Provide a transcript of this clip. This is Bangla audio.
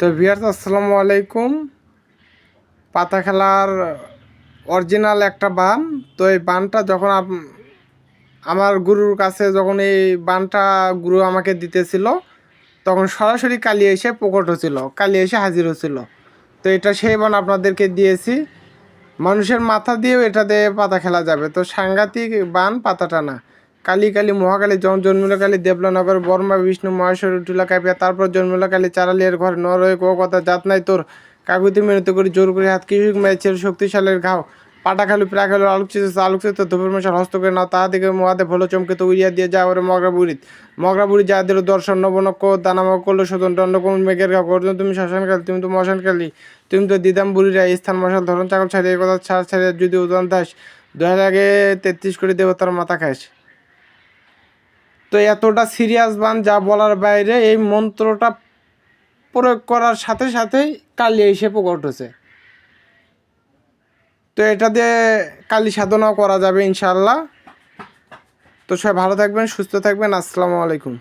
তো ভিয়ার্স আসসালামু আলাইকুম। পাতা খেলার অরিজিনাল একটা বান। তো এই বানটা যখন আমার গুরুর কাছে যখন এই বানটা গুরু আমাকে দিতেছিল, তখন সরাসরি কালি এসে প্রকট হচ্ছিল, কালি এসে হাজির হচ্ছিল। তো এটা সেই বান আপনাদেরকে দিয়েছি। মানুষের মাথা দিয়েও এটা দিয়ে পাতা খেলা যাবে। তো সাংঘাতিক বান, পাতাটা না। কালী কালী মহাকালী জন্মিল কালী দেবলানগর, বর্মা, বিষ্ণু, মহেশ্বর, উঠিলা কাপিয়া তারপর জন্মিল কালী চারালিয়ার ঘর, নরয়ে কো কথা জাত নাই তোর। কাকুতি মেরুতে করে জোর করে হাত কৃষক ম্যাচের শক্তিশালের ঘাও। পাটা খালু প্রা খালু আলোকচিত আলোকচিত ধূপের মশাল হস্ত করে নাও, তাহা দিকে মহাদে ভোলো চমকে উড়িয়া দিয়ে যা ওরে মগরা বুড়িত মগরা বুড়ি যা দিল দর্শন, নবনক্ষ দানামক করল শোধন দণ্ড কোমল মেঘের গা করছ তুমি শ্মশান কালী, তুমি তো মশান কালী। তুমি তো দিদাম বুড়িরা স্থান মশাল ধরন চাকল ছাড়িয়ে কথা ছাড় ছাড়িয়ে যদি উদান দাস দু হাজার আগে তেত্রিশ কোটি দেবতার মাথা খাস। তো এতটা সিরিয়াস বান যা বলার বাইরে এই মন্ত্রটা প্রয়োগ করার সাথে সাথেই কালী এসে প্রকট হচ্ছে তো এটা দিয়ে কালী সাধনাও করা যাবে ইনশাল্লাহ তো সবাই ভালো থাকবেন, সুস্থ থাকবেন, আসসালামু আলাইকুম।